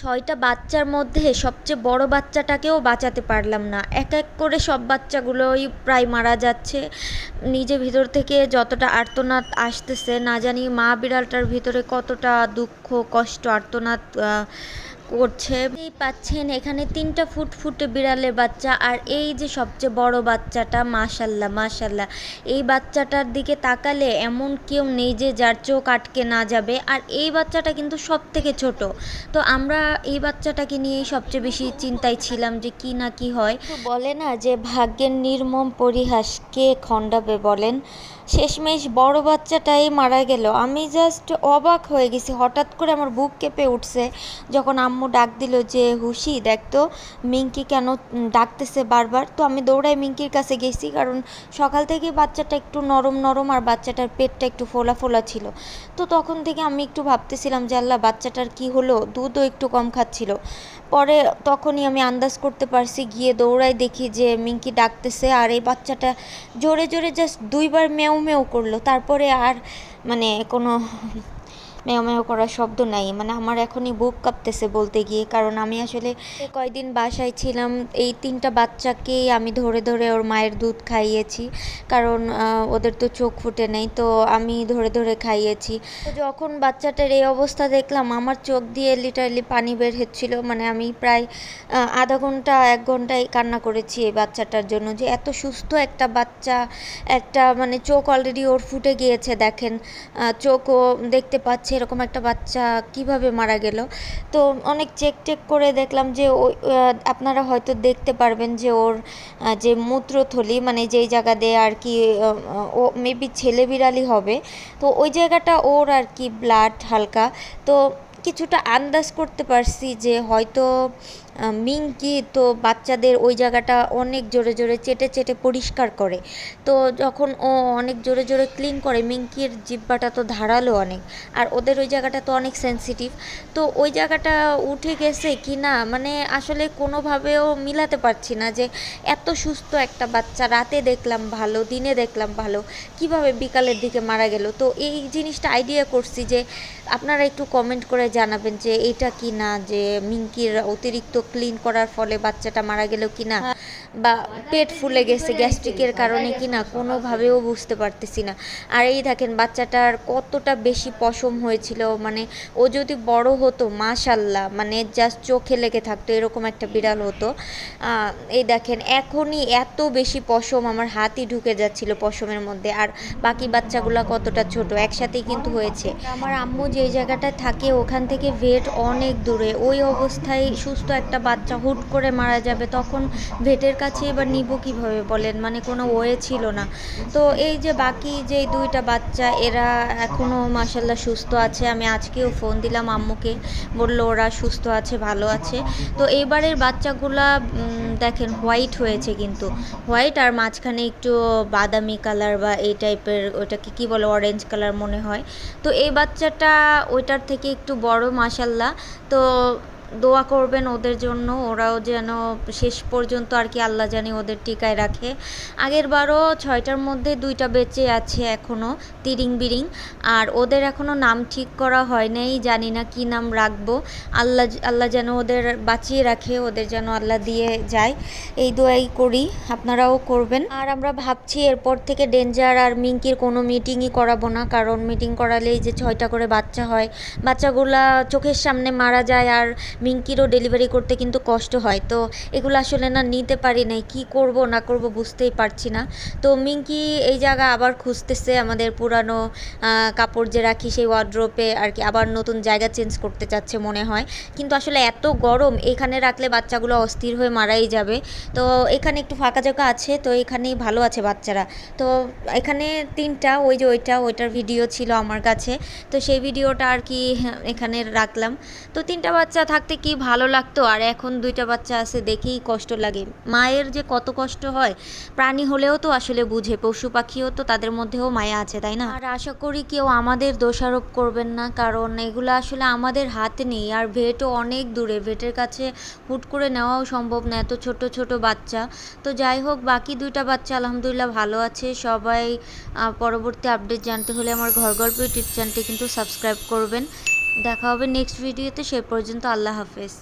ছয়টা বাচ্চার মধ্যে সবচেয়ে বড় বাচ্চাটাকেও বাঁচাতে পারলাম না। এক এক করে সব বাচ্চাগুলোই প্রায় মারা যাচ্ছে। নিজে ভিতর থেকে যতটা আর্তনাদ আসতেছে, না জানি মা বিড়ালটার ভিতরে কতটা দুঃখ, কষ্ট, আর্তনাদ করছে। এই পাচ্ছেন, এখানে তিনটা ফুটফুটে বিড়ালের বাচ্চা আর এই যে সবচেয়ে বড় বাচ্চাটা, মাশাল্লাহ মাশাল্লাহ। এই বাচ্চাটার দিকে তাকালে এমন কেউ নেই যে যার চোখ আটকে না যাবে। আর এই বাচ্চাটা কিন্তু সব থেকে ছোট। তো আমরা এই বাচ্চাটাকে নিয়েই সবচেয়ে বেশি চিন্তায় ছিলাম যে কি না কি হয়। বলে না যে ভাগ্যের নির্মম পরিহাস কে খণ্ডাবে বলেন। শেষমেশ বড় বাচ্চাটাই মারা গেল। আমি জাস্ট অবাক হয়ে গেছি। হঠাৎ করে আমার বুক কেঁপে উঠছে যখন আম্মু ডাক দিল যে হুশি দেখতো মিঙ্কি কেন ডাকতেছে বারবার? তো আমি দৌড়াই মিঙ্কির কাছে গেছি কারণ সকাল থেকে বাচ্চাটা একটু নরম নরম আর বাচ্চাটার পেটটা একটু ফোলা ফোলা ছিল। তো তখন থেকে আমি একটু ভাবতেছিলাম যে, আল্লাহ, বাচ্চাটার কি হলো? দুধও একটু কম খাচ্ছিল। পরে তখনই আমি আন্দাজ করতে পারছি, গিয়ে দৌড়াই দেখি যে, মিঙ্কি ডাকতেছে। আর এই বাচ্চাটা জোরে জোরে জাস্ট দুইবার মেও মেও করল তারপরে আর মানে কোনো মেও মেও করার শব্দ নাই। মানে আমার এখনই বুক কাঁপতেছে বলতে গিয়ে। কারণ আমি আসলে কয়দিন বাসায় ছিলাম, এই তিনটা বাচ্চাকেই আমি ধরে ধরে ওর মায়ের দুধ খাইয়েছি। কারণ ওদের তো চোখ ফুটে নেই, তো আমি ধরে ধরে খাইয়েছি। যখন বাচ্চাটার এই অবস্থা দেখলাম, আমার চোখ দিয়ে লিটারলি পানি বের হচ্ছিল। মানে আমি প্রায় আধা ঘণ্টা, এক ঘন্টায় কান্না করেছি এই বাচ্চাটার জন্য যে এত সুস্থ একটা বাচ্চা, একটা মানে চোখ অলরেডি ওর ফুটে গিয়েছে, দেখেন। চোখও দেখতে পাচ্ছে এরকম একটা বাচ্চা কীভাবে মারা গেল। তো অনেক চেক টেক করে দেখলাম যে ওই আপনারা হয়তো দেখতে পারবেন যে ওর যে মূত্রথলি মানে যেই জায়গা দিয়ে আর কি ও মেবি ছেলে বিড়ালই হবে। তো ওই জায়গাটা ওর আর কি ব্লাড হালকা। তো কিছুটা আন্দাজ করতে পারছি যে হয়তো মিঙ্কি তো বাচ্চাদের ওই জায়গাটা অনেক জোরে জোরে চেটে চেটে পরিষ্কার করে। তো যখন ও অনেক জোরে জোরে ক্লিন করে, মিঙ্কির জিব্বাটা তো ধারালো অনেক, আর ওদের ওই জায়গাটা তো অনেক সেনসিটিভ তো ওই জায়গাটা উঠে গেছে কি না মানে আসলে কোনোভাবেও মিলাতে পারছি না যে এত সুস্থ একটা বাচ্চা, রাতে দেখলাম ভালো, দিনে দেখলাম ভালো, কীভাবে বিকালের দিকে মারা গেল? তো এই জিনিসটা আইডিয়া করছি যে আপনারা একটু কমেন্ট করে জানাবেন যে এটা কি না যে মিঙ্কির অতিরিক্ত ক্লিন করার ফলে বাচ্চাটা মারা গেল কি না বা পেট ফুলে গেছে গ্যাস্ট্রিকের কারণে কি না কোনোভাবেও বুঝতে পারতেছি না। আর এই দেখেন, বাচ্চাটার কতটা বেশি পশম হয়েছিল মানে ও যদি বড় হতো, মাশাল্লাহ মানে জাস্ট চোখে লেগে থাকতো, এরকম একটা বিড়াল হতো। এই দেখেন, এখনই এত বেশি পশম আমার হাতই ঢুকে যাচ্ছিল পশমের মধ্যে, আর বাকি বাচ্চাগুলো কতটা ছোট, একসাথেই কিন্তু হয়েছে। আমার আম্মু যে জায়গাটায় থাকে, ওখান থেকে ভেট অনেক দূরে, ওই অবস্থায় সুস্থ একটা বাচ্চা হুট করে মারা যাবে, তখন ভেটের কাছে এবার নিব কীভাবে বলেন? মানে কোনো ওয়ে ছিল না। তো এই যে বাকি যে দুইটা বাচ্চা, এরা এখনও মাসাল্লাহ সুস্থ আছে। আমি আজকেও ফোন দিলাম আম্মুকে, বলল ওরা সুস্থ আছে, ভালো আছে। তো এইবারের বাচ্চাগুলা দেখেন হোয়াইট হয়েছে কিন্তু। হোয়াইট আর মাঝখানে একটু বাদামি কালার বা এই টাইপের, ওটাকে কি বলে, অরেঞ্জ কালার মনে হয়। তো এই বাচ্চাটা ওইটার থেকে একটু বড় মাসাল্লাহ তো দোয়া করবেন ওদের জন্য, ওরাও যেন শেষ পর্যন্ত আর কি আল্লাহ জানি ওদের টিকায় রাখে। আগের বারও ছয়টার মধ্যে দুইটা বেঁচে আছে এখনও তিরিং বিরিং। আর ওদের এখনও নাম ঠিক করা হয় নাই, জানি না কি নাম রাখব। আল্লাহ আল্লাহ যেন ওদের বাঁচিয়ে রাখে, ওদের যেন আল্লাহ দিয়ে যায়। এই দোয়াই করি, আপনারাও করবেন। আর আমরা ভাবছি এরপর থেকে ডেঞ্জার আর মিঙ্কির কোনো মিটিংই করাবো না, কারণ মিটিং করালেই যে ছয়টা করে বাচ্চা হয়, বাচ্চাগুলা চোখের সামনে মারা যায় আর মিঙ্কিরও ডেলিভারি করতে কিন্তু কষ্ট হয়। তো এগুলো আসলে না নিতে পারি নাই। কি করব, না করব বুঝতেই পারছি না। তো মিঙ্কি এই জায়গা আবার খুঁজতেছে আমাদের পুরানো কাপড় যে রাখি সেই ওয়ার্ড্রোপে আর কি আবার নতুন জায়গা চেঞ্জ করতে চাচ্ছে মনে হয়। কিন্তু আসলে এত গরম, এখানে রাখলে বাচ্চাগুলো অস্থির হয়ে মারাই যাবে। তো এখানে একটু ফাঁকা জায়গা আছে, তো এখানেই ভালো আছে বাচ্চারা। তো এখানে তিনটা, ওই যে ওইটা, ওইটার ভিডিও ছিল আমার কাছে। তো সেই ভিডিওটা আর কি এখানে রাখলাম। তো তিনটা বাচ্চা থাকতে কি ভালো লাগতো? আর এখন দুইটা বাচ্চা আছে, দেখেই কষ্ট লাগে। মায়ের যে কত কষ্ট হয়, প্রাণী হলেও তো আসলে বুঝে। পশু পাখিও তো তাদের মধ্যেও মায়া আছে, তাই না? আর আশা করি কেউ আমাদের দোষারোপ করবেন না, কারণ এগুলো আসলে আমাদের হাতে নেই। আর ভেটও অনেক দূরে, ভেটের কাছে হুট করে নেওয়াও সম্ভব না, এত ছোট ছোট বাচ্চা। তো যাই হোক, বাকি দুইটা বাচ্চা আলহামদুলিল্লাহ ভালো আছে। সবাই পরবর্তী আপডেট জানতে হলে আমার ঘর গল্প ইউটিউব চ্যানেলটি কিন্তু সাবস্ক্রাইব করবেন। দেখা হবে নেক্সট ভিডিওতে সে পর্যন্ত আল্লাহ হাফেজ।